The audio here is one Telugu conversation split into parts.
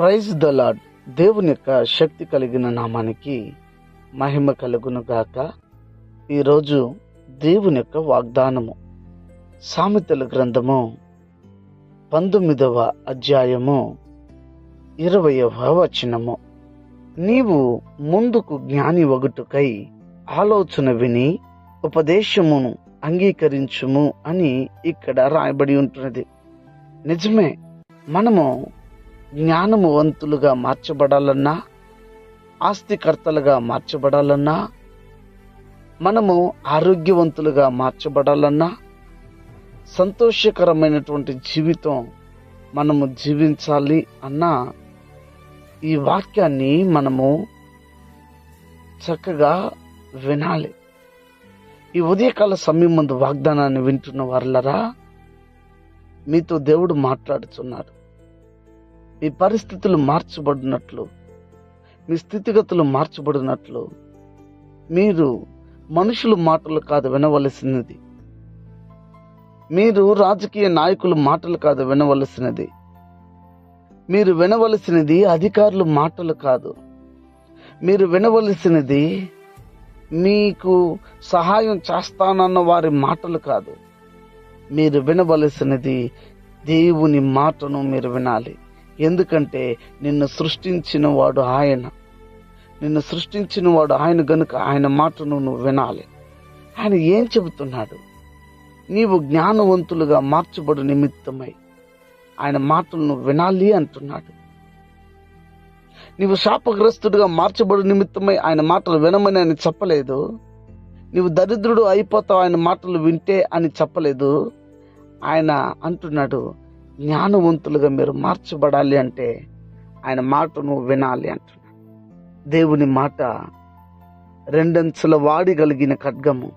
ప్రైజ్ ద లాడ్ దేవుని యొక్క శక్తి కలిగిన నామానికి మహిమ కలుగును గాక. ఈరోజు దేవుని యొక్క వాగ్దానము. సామెతల గ్రంథము పంతొమ్మిదవ అధ్యాయము ఇరవయవ వచనము. నీవు ముందుకు జ్ఞాని వగుటుకై ఆలోచన విని ఉపదేశమును అంగీకరించుము అని ఇక్కడ రాయబడి ఉంటున్నది. నిజమే మనము జ్ఞానమువంతులుగా మార్చబడాలన్నా ఆస్తికర్తలుగా మార్చబడాలన్నా మనము ఆరోగ్యవంతులుగా మార్చబడాలన్నా సంతోషకరమైనటువంటి జీవితం మనము జీవించాలి అన్న ఈ వాక్యాన్ని మనము చక్కగా వినాలి. ఈ ఉదయకాల సమయం ముందు వాగ్దానాన్ని వింటున్న వారులరా మీతో దేవుడు మాట్లాడుతున్నాడు మీ పరిస్థితులు మార్చబడినట్లు మీ స్థితిగతులు మార్చబడినట్లు మీరు మనుషుల మాటలు కాదు వినవలసినది. మీరు రాజకీయ నాయకుల మాటలు కాదు వినవలసినది. మీరు వినవలసినది అధికారుల మాటలు కాదు. మీరు వినవలసినది మీకు సహాయం చేస్తానన్న వారి మాటలు కాదు. మీరు వినవలసినది దేవుని మాటను మీరు వినాలి. ఎందుకంటే నిన్ను సృష్టించిన వాడు ఆయన. నిన్ను సృష్టించిన వాడు ఆయన గనుక ఆయన మాటను నువ్వు వినాలి. ఆయన ఏం చెబుతున్నాడు? నీవు జ్ఞానవంతులుగా మార్చబడు నిమిత్తమై ఆయన మాటలను వినాలి అంటున్నాడు. నీవు శాపగ్రస్తుడిగా మార్చబడు నిమిత్తమై ఆయన మాటలు వినమని ఆయన చెప్పలేదు? నీవు దరిద్రుడు అయిపోతావు ఆయన మాటలు వింటే అని చెప్పలేదు? ఆయన అంటున్నాడు జ్ఞానవంతులుగా మీరు మార్చబడాలి అంటే ఆయన మాటను వినాలి అంటున్నాడు. దేవుని మాట రెండంచుల వాడి కలిగిన ఖడ్గము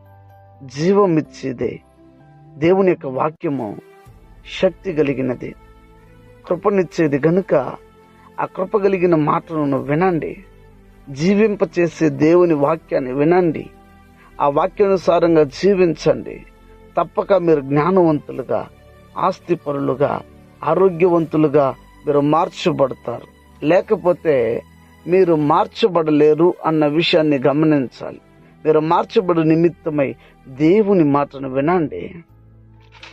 జీవమిచ్చేదే దేవుని యొక్క వాక్యము శక్తి కలిగినది. కృపనిచ్చేది గనుక ఆ కృప కలిగిన మాటను వినండి. జీవింపచేసే దేవుని వాక్యాన్ని వినండి. ఆ వాక్యానుసారంగా జీవించండి. తప్పక మీరు జ్ఞానవంతులుగా ఆస్తిపరులుగా ఆరోగ్యవంతులుగా మీరు మార్చబడతారు. లేకపోతే మీరు మార్చబడలేరు అన్న విషయాన్ని గమనించాలి. మీరు మార్చబడు నిమిత్తమై దేవుని మాటను వినండి.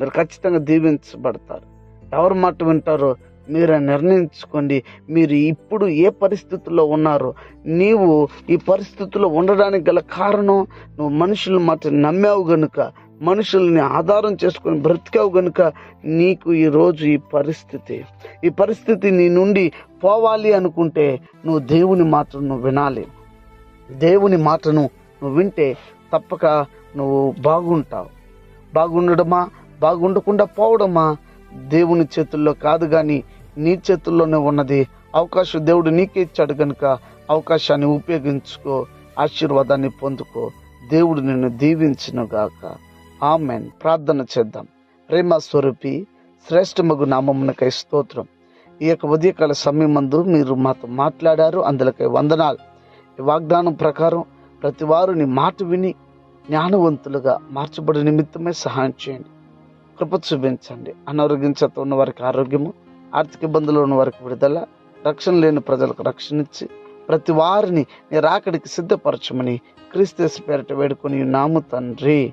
మీరు ఖచ్చితంగా దీవించబడతారు. ఎవరి మాట వింటారో మీరు నిర్ణయించుకోండి. మీరు ఇప్పుడు ఏ పరిస్థితుల్లో ఉన్నారో నీవు ఈ పరిస్థితుల్లో ఉండడానికి గల కారణం నువ్వు మనుషుల మాట నమ్మావు గనుక మనుషుల్ని ఆధారం చేసుకొని బ్రతికావు గనుక నీకు ఈ రోజు ఈ పరిస్థితి. ఈ పరిస్థితి నీ నుండి పోవాలి అనుకుంటే నువ్వు దేవుని మాటను నువ్వు వినాలి. దేవుని మాటను నువ్వు వింటే తప్పక నువ్వు బాగుంటావు. బాగుండడమా? బాగుండకుండా పోవడమా? దేవుని చేతుల్లో కాదు కానీ నీ చేతుల్లోనే ఉన్నది అవకాశం దేవుడు నీకే ఇచ్చాడు కనుక అవకాశాన్ని ఉపయోగించుకో ఆశీర్వాదాన్ని పొందుకో. దేవుడు నిన్ను దీవించును గాక ఆమెన్. ప్రార్థన చేద్దాం. ప్రేమ స్వరూపి శ్రేష్టమగు నామమునకై స్తోత్రం. ఈ యొక్క ఉదయకాల సమయం మందు మీరు మాతో మాట్లాడారు. అందులకై వందనాలు. వాగ్దానం ప్రకారం ప్రతి వారు నీ మాట విని జ్ఞానవంతులుగా మార్చబడి నిమిత్తమే సహాయం చేయండి. కృప చూపించండి. అనారోగ్యం చేత ఉన్న వారికి ఆరోగ్యము ఆర్థిక ఇబ్బందులు ఉన్న వారికి విడుదల రక్షణ లేని ప్రజలకు రక్షణ ఇచ్చి ప్రతి వారిని నీ రాకడికి సిద్ధపరచమని క్రీస్తు పేరట వేడుకొని నాము తండ్రి.